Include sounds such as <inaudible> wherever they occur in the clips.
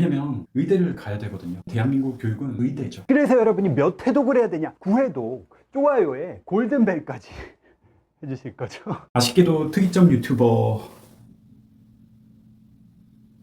왜냐면 의대를 가야 되거든요. 대한민국 교육은 의대죠. 그래서 여러분이 몇 회독을 해야 되냐? 9회독, 좋아요에 골든벨까지 <laughs> 해주실 거죠? 아쉽게도 특이점 유튜버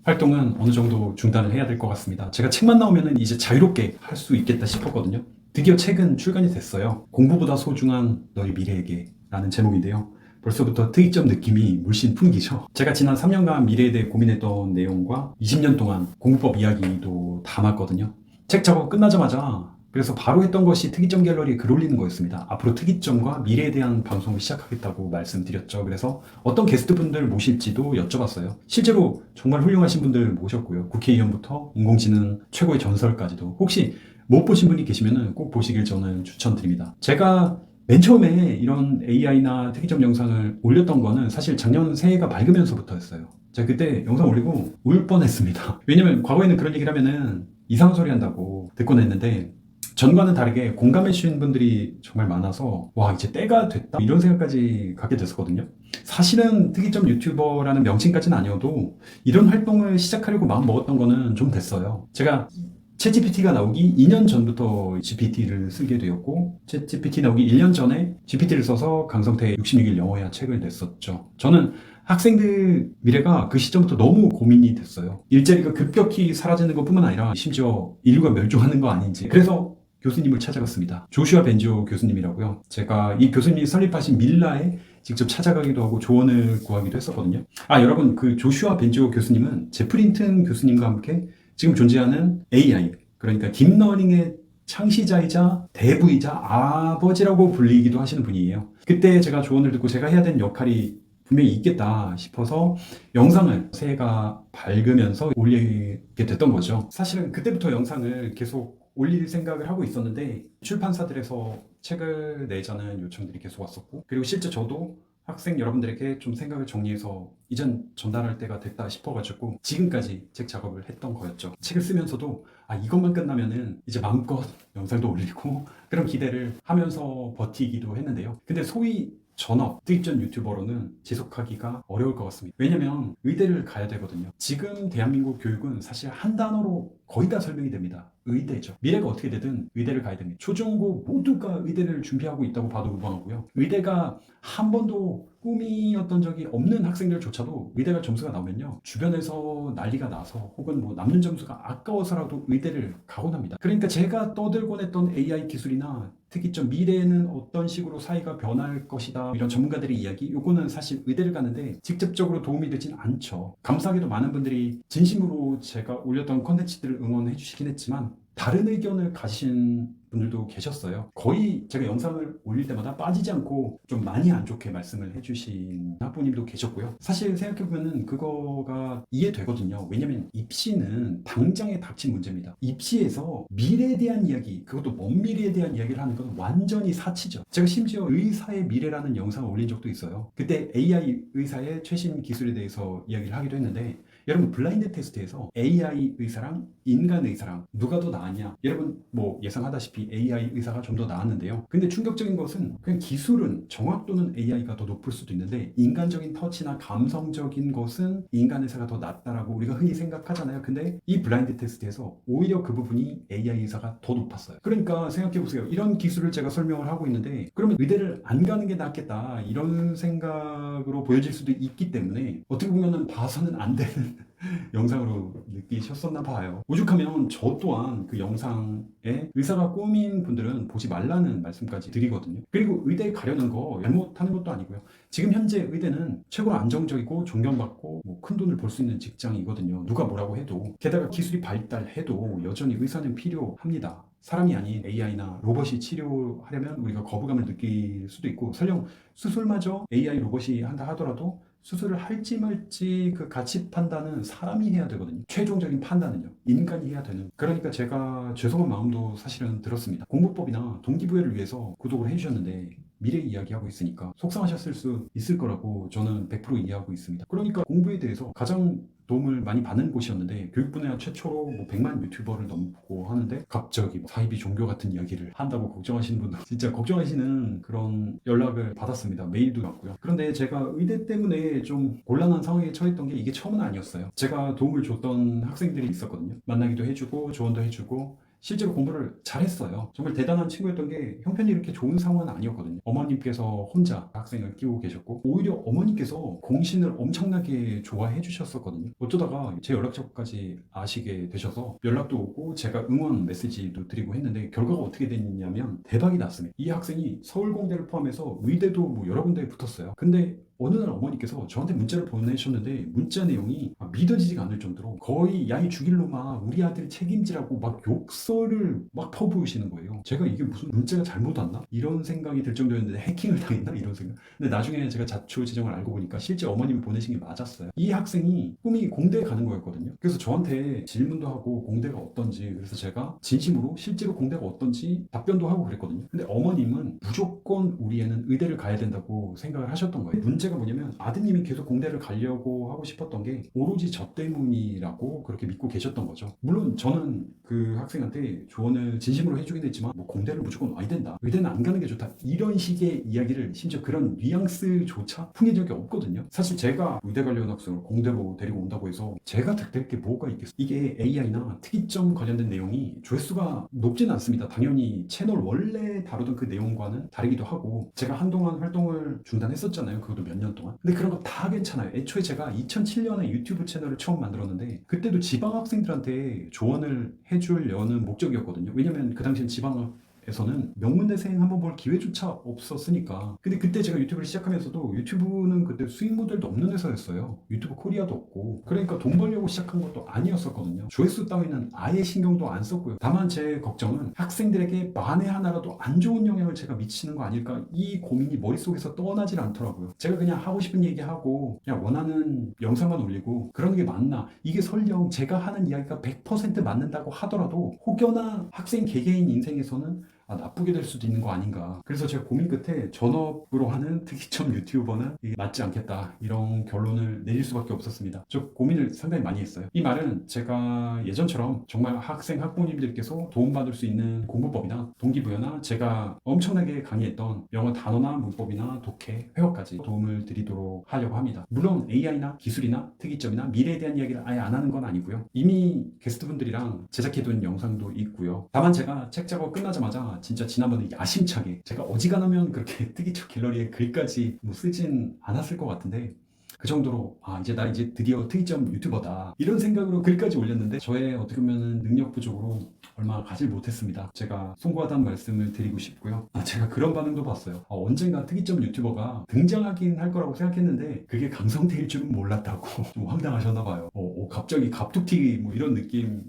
활동은 어느 정도 중단을 해야 될 것 같습니다. 제가 책만 나오면 이제 자유롭게 할 수 있겠다 싶었거든요. 드디어 책은 출간이 됐어요. 공부보다 소중한 너의 미래에게 라는 제목인데요. 벌써부터 특이점 느낌이 물씬 풍기죠. 제가 지난 3년간 미래에 대해 고민했던 내용과 20년 동안 공부법 이야기도 담았거든요. 책 작업 끝나자마자 그래서 바로 했던 것이 특이점 갤러리에 글 올리는 거였습니다. 앞으로 특이점과 미래에 대한 방송을 시작하겠다고 말씀드렸죠. 그래서 어떤 게스트분들 모실지도 여쭤봤어요. 실제로 정말 훌륭하신 분들 모셨고요. 국회의원부터 인공지능 최고의 전설까지도 혹시 못 보신 분이 계시면 꼭 보시길 저는 추천드립니다. 제가 맨 처음에 이런 AI나 특이점 영상을 올렸던 거는 사실 작년 새해가 밝으면서부터였어요. 제가 그때 영상 올리고 울 뻔했습니다. <laughs> 왜냐면 과거에는 그런 얘기를 하면은 이상한 소리 한다고 듣곤 했는데 전과는 다르게 공감해 주신 분들이 정말 많아서 와 이제 때가 됐다 이런 생각까지 갖게 됐었거든요. 사실은 특이점 유튜버라는 명칭까지는 아니어도 이런 활동을 시작하려고 마음 먹었던 거는 좀 됐어요. 제가 챗GPT가 나오기 2년 전부터 GPT를 쓰게 되었고 챗GPT 나오기 1년 전에 GPT를 써서 강성태의 66일 영어야 책을 냈었죠. 저는 학생들 미래가 그 시점부터 너무 고민이 됐어요. 일자리가 급격히 사라지는 것뿐만 아니라 심지어 인류가 멸종하는 거 아닌지. 그래서 교수님을 찾아갔습니다. 조슈아 벤조 교수님이라고요. 제가 이 교수님이 설립하신 밀라에 직접 찾아가기도 하고 조언을 구하기도 했었거든요. 아, 여러분, 그 조슈아 벤조 교수님은 제프린튼 교수님과 함께 지금 존재하는 AI, 그러니까 딥러닝의 창시자이자 대부이자 아버지라고 불리기도 하시는 분이에요. 그때 제가 조언을 듣고 제가 해야 되는 역할이 분명히 있겠다 싶어서 영상을 새해가 밝으면서 올리게 됐던 거죠. 사실은 그때부터 영상을 계속 올릴 생각을 하고 있었는데 출판사들에서 책을 내자는 요청들이 계속 왔었고 그리고 실제 저도 학생 여러분들에게 좀 생각을 정리해서 이전 전달할 때가 됐다 싶어가지고 지금까지 책 작업을 했던 거였죠. 책을 쓰면서도 아 이것만 끝나면은 이제 마음껏 영상도 올리고 <laughs> 그런 기대를 하면서 버티기도 했는데요. 근데 소위 전업 특이점 유튜버로는 지속하기가 어려울 것 같습니다. 왜냐면 의대를 가야 되거든요. 지금 대한민국 교육은 사실 한 단어로 거의 다 설명이 됩니다. 의대죠. 미래가 어떻게 되든 의대를 가야 됩니다. 초중고 모두가 의대를 준비하고 있다고 봐도 무방하고요. 의대가 한 번도 꿈이었던 적이 없는 학생들조차도 의대가 점수가 나오면요. 주변에서 난리가 나서 혹은 뭐 남는 점수가 아까워서라도 의대를 가곤 합니다. 그러니까 제가 떠들곤 했던 AI 기술이나 특이점 미래에는 어떤 식으로 사회가 변할 것이다 이런 전문가들의 이야기 요거는 사실 의대를 가는데 직접적으로 도움이 되진 않죠 감사하게도 많은 분들이 진심으로 제가 올렸던 컨텐츠들을 응원해 주시긴 했지만 다른 의견을 가신 분들도 계셨어요. 거의 제가 영상을 올릴 때마다 빠지지 않고 좀 많이 안 좋게 말씀을 해주신 학부님도 계셨고요. 사실 생각해보면 그거가 이해되거든요. 왜냐면 입시는 당장에 닥친 문제입니다. 입시에서 미래에 대한 이야기, 그것도 먼 미래에 대한 이야기를 하는 건 완전히 사치죠. 제가 심지어 의사의 미래라는 영상을 올린 적도 있어요. 그때 AI 의사의 최신 기술에 대해서 이야기를 하기도 했는데 여러분 블라인드 테스트에서 AI 의사랑 인간 의사랑 누가 더 나았냐? 여러분 뭐 예상하다시피 AI 의사가 좀 더 나았는데요. 근데 충격적인 것은 그냥 기술은 정확도는 AI가 더 높을 수도 있는데 인간적인 터치나 감성적인 것은 인간 의사가 더 낫다라고 우리가 흔히 생각하잖아요. 근데 이 블라인드 테스트에서 오히려 그 부분이 AI 의사가 더 높았어요. 그러니까 생각해 보세요. 이런 기술을 제가 설명을 하고 있는데 그러면 의대를 안 가는 게 낫겠다 이런 생각으로 보여질 수도 있기 때문에 어떻게 보면은 봐서는 안 되는 <laughs> 영상으로 느끼셨었나 봐요. 오죽하면 저 또한 그 영상에 의사가 꿈인 분들은 보지 말라는 말씀까지 드리거든요. 그리고 의대에 가려는 거 잘못하는 것도 아니고요. 지금 현재 의대는 최고로 안정적이고 존경받고 뭐 큰 돈을 벌 수 있는 직장이거든요. 누가 뭐라고 해도 게다가 기술이 발달해도 여전히 의사는 필요합니다. 사람이 아닌 AI나 로봇이 치료하려면 우리가 거부감을 느낄 수도 있고 설령 수술마저 AI 로봇이 한다 하더라도 수술을 할지 말지 그 가치 판단은 사람이 해야 되거든요. 최종적인 판단은요. 인간이 해야 되는. 그러니까 제가 죄송한 마음도 사실은 들었습니다. 공부법이나 동기부여를 위해서 구독을 해주셨는데 미래 이야기하고 있으니까 속상하셨을 수 있을 거라고 저는 100% 이해하고 있습니다. 그러니까 공부에 대해서 가장 도움을 많이 받는 곳이었는데 교육 분야 최초로 뭐 100만 유튜버를 넘고 하는데 갑자기 뭐 사이비 종교 같은 이야기를 한다고 걱정하시는 분들 진짜 걱정하시는 그런 연락을 받았습니다. 메일도 왔고요. 그런데 제가 의대 때문에 좀 곤란한 상황에 처했던 게 이게 처음은 아니었어요. 제가 도움을 줬던 학생들이 있었거든요. 만나기도 해주고 조언도 해주고 실제로 공부를 잘했어요. 정말 대단한 친구였던 게 형편이 이렇게 좋은 상황은 아니었거든요. 어머님께서 혼자 학생을 끼우고 계셨고 오히려 어머니께서 공신을 엄청나게 좋아해 주셨었거든요. 어쩌다가 제 연락처까지 아시게 되셔서 연락도 오고 제가 응원 메시지도 드리고 했는데 결과가 어떻게 됐냐면 대박이 났습니다. 이 학생이 서울공대를 포함해서 의대도 뭐 여러 군데에 붙었어요. 근데 어느 날 어머니께서 저한테 문자를 보내셨는데 문자 내용이 아, 믿어지지가 않을 정도로 거의 야이 죽일 놈아 우리 아들 책임지라고 막 욕설을 막 퍼부으시는 거예요. 제가 이게 무슨 문자가 잘못 왔나? 이런 생각이 들 정도였는데 해킹을 당했나? 이런 생각. 근데 나중에 제가 자초 지정을 알고 보니까 실제 어머님이 보내신 게 맞았어요. 이 학생이 꿈이 공대에 가는 거였거든요. 그래서 저한테 질문도 하고 공대가 어떤지 그래서 제가 진심으로 실제로 공대가 어떤지 답변도 하고 그랬거든요. 근데 어머님은 무조건 우리 애는 의대를 가야 된다고 생각을 하셨던 거예요. 문제 가 뭐냐면 아드님이 계속 공대를 가려고 하고 싶었던 게 오로지 저 때문이라고 그렇게 믿고 계셨던 거죠. 물론 저는 그 학생한테 조언을 진심으로 해주긴 했지만 뭐 공대를 무조건 와야 된다. 의대는 안 가는 게 좋다. 이런 식의 이야기를 심지어 그런 뉘앙스조차 풍긴 적이 없거든요. 사실 제가 의대 관련 학생을 공대로 데리고 온다고 해서 제가 득될 게 뭐가 있겠어요. 이게 AI나 특이점 관련된 내용이 조회수가 높진 않습니다. 당연히 채널 원래 다루던 그 내용과는 다르기도 하고 제가 한동안 활동을 중단했었잖아요. 그것도 몇년 동안. 근데 그런 거 다 괜찮아요. 애초에 제가 2007년에 유튜브 채널을 처음 만들었는데 그때도 지방 학생들한테 조언을 해주려는 목적이었거든요. 왜냐면 그 당시엔 지방 에서는 명문대생 한번 볼 기회조차 없었으니까. 근데 그때 제가 유튜브를 시작하면서도 유튜브는 그때 수익 모델도 없는 회사였어요. 유튜브 코리아도 없고. 그러니까 돈 벌려고 시작한 것도 아니었었거든요. 조회수 따위는 아예 신경도 안 썼고요. 다만 제 걱정은 학생들에게 만에 하나라도 안 좋은 영향을 제가 미치는 거 아닐까 이 고민이 머릿속에서 떠나질 않더라고요. 제가 그냥 하고 싶은 얘기하고 그냥 원하는 영상만 올리고 그러는 게 맞나? 이게 설령 제가 하는 이야기가 100% 맞는다고 하더라도 혹여나 학생 개개인 인생에서는 아, 나쁘게 될 수도 있는 거 아닌가. 그래서 제가 고민 끝에 전업으로 하는 <laughs> 특이점 유튜버는 맞지 않겠다. 이런 결론을 내릴 수밖에 없었습니다. 저 고민을 상당히 많이 했어요. 이 말은 제가 예전처럼 정말 학생, 학부모님들께서 도움받을 수 있는 공부법이나 동기부여나 제가 엄청나게 강의했던 영어 단어나 문법이나 독해, 회화까지 도움을 드리도록 하려고 합니다. 물론 AI나 기술이나 특이점이나 미래에 대한 이야기를 아예 안 하는 건 아니고요. 이미 게스트분들이랑 제작해둔 영상도 있고요. 다만 제가 책 작업 끝나자마자 진짜 지난번에 야심차게 제가 어지간하면 그렇게 <laughs> 특이점 갤러리에 글까지 뭐 쓰진 않았을 것 같은데 그 정도로 아 이제 나 이제 드디어 특이점 유튜버다 이런 생각으로 글까지 올렸는데 저의 어떻게 보면 능력 부족으로 얼마 가질 못했습니다. 제가 송구하다는 말씀을 드리고 싶고요. 아 제가 그런 반응도 봤어요. 아, 언젠가 특이점 유튜버가 등장하긴 할 거라고 생각했는데 그게 강성태일 줄은 몰랐다고 <laughs> 좀 황당하셨나 봐요. 어, 어, 갑자기 갑툭튀기 뭐 이런 느낌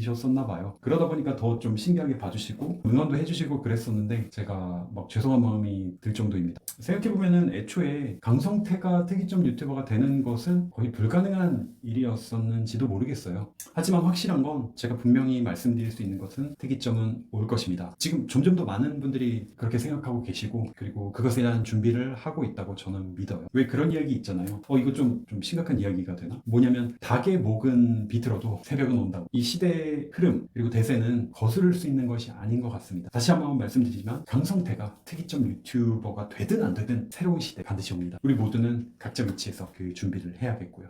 이셨었나 봐요. 그러다 보니까 더 좀 신기하게 봐주시고 응원도 해주시고 그랬었는데 제가 막 죄송한 마음이 들 정도입니다. 생각해보면은 애초에 강성태가 특이점 유튜버가 되는 것은 거의 불가능한 일이었었는지도 모르겠어요. 하지만 확실한 건 제가 분명히 말씀드릴 수 있는 것은 특이점은 올 것입니다. 지금 점점 더 많은 분들이 그렇게 생각하고 계시고 그리고 그것에 대한 준비를 하고 있다고 저는 믿어요. 왜 그런 이야기 있잖아요. 어 이거 좀, 좀 심각한 이야기가 되나? 뭐냐면 닭의 목은 비틀어도 새벽은 온다고. 이 시대의 흐름 그리고 대세는 거스를 수 있는 것이 아닌 것 같습니다. 다시 한번 말씀드리지만 강성태가 특이점 유튜버가 되든 안 되든 새로운 시대 반드시 옵니다. 우리 모두는 각자 위치에서 그 준비를 해야겠고요.